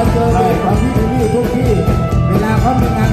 มาเจอแฟนคลับที่อยู่นี่ทุกที่ เวลาเขามีงาน